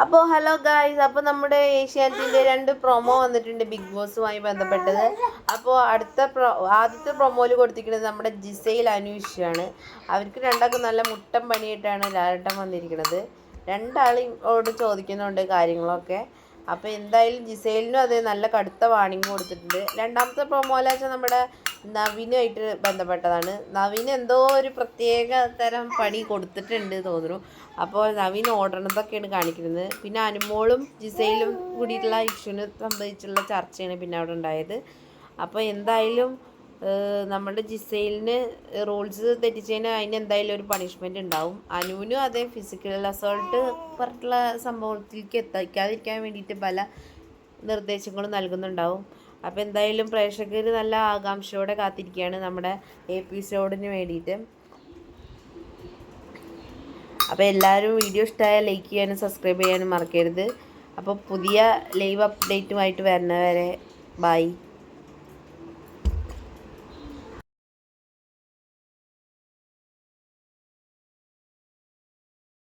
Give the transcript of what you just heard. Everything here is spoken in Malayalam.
അപ്പോൾ ഹലോ ഗായ്സ് അപ്പോൾ നമ്മുടെ ഏഷ്യാനെറ്റിന്റെ രണ്ട് പ്രൊമോ വന്നിട്ടുണ്ട് ബിഗ് ബോസുമായി ബന്ധപ്പെട്ടത്. അപ്പോൾ അടുത്ത പ്രോ ആദ്യത്തെ പ്രൊമോയിൽ കൊടുത്തിരിക്കുന്നത് നമ്മുടെ ജിസയിൽ അനൂഷാണ്. അവർക്ക് രണ്ടാൾക്കും നല്ല മുട്ടം പണിയിട്ടാണ് ലാലട്ടം വന്നിരിക്കുന്നത്. രണ്ടാളിയോട് ചോദിക്കുന്നുണ്ട് കാര്യങ്ങളൊക്കെ. അപ്പോൾ എന്തായാലും ജിസൈലിനും അത് നല്ല കടുത്ത വാണിംഗ് കൊടുത്തിട്ടുണ്ട്. രണ്ടാമത്തെ പ്രൊമോലാച്ച നമ്മുടെ നവീനുമായിട്ട് ബന്ധപ്പെട്ടതാണ്. നവീൻ എന്തോ ഒരു പ്രത്യേക തരം പണി കൊടുത്തിട്ടുണ്ട് തോന്നുന്നു. അപ്പോൾ നവീൻ ഓടണതൊക്കെയാണ് കാണിക്കുന്നത്. പിന്നെ അനുമോളും ജിസയിലും കൂടിയിട്ടുള്ള ഇഷ്യൂവിനെ സംബന്ധിച്ചുള്ള ചർച്ചയാണ് പിന്നെ അവിടെ ഉണ്ടായത്. അപ്പോൾ എന്തായാലും നമ്മുടെ ജിസൈലിന് റൂൾസ് തെറ്റിച്ചതിന് അതിന് എന്തായാലും ഒരു പണിഷ്മെന്റ് ഉണ്ടാവും. അനുവിനും അതേ ഫിസിക്കൽ അസോൾട്ട് പറഞ്ഞിട്ടുള്ള സംഭവത്തിലേക്ക് എത്തിക്കാതിരിക്കാൻ വേണ്ടിയിട്ട് പല നിർദ്ദേശങ്ങളും നൽകുന്നുണ്ടാവും. അപ്പോൾ എന്തായാലും പ്രേക്ഷകർ നല്ല ആകാംക്ഷയോടെ കാത്തിരിക്കുകയാണ് നമ്മുടെ എപ്പിസോഡിന് വേണ്ടിയിട്ട്. അപ്പോൾ എല്ലാവരും വീഡിയോ ഇഷ്ടമായാൽ ലൈക്ക് ചെയ്യാനും സബ്സ്ക്രൈബ് ചെയ്യാനും മറക്കരുത്. അപ്പോൾ പുതിയ ലൈവ് അപ്ഡേറ്റുമായിട്ട് വരുന്നവരെ ബൈ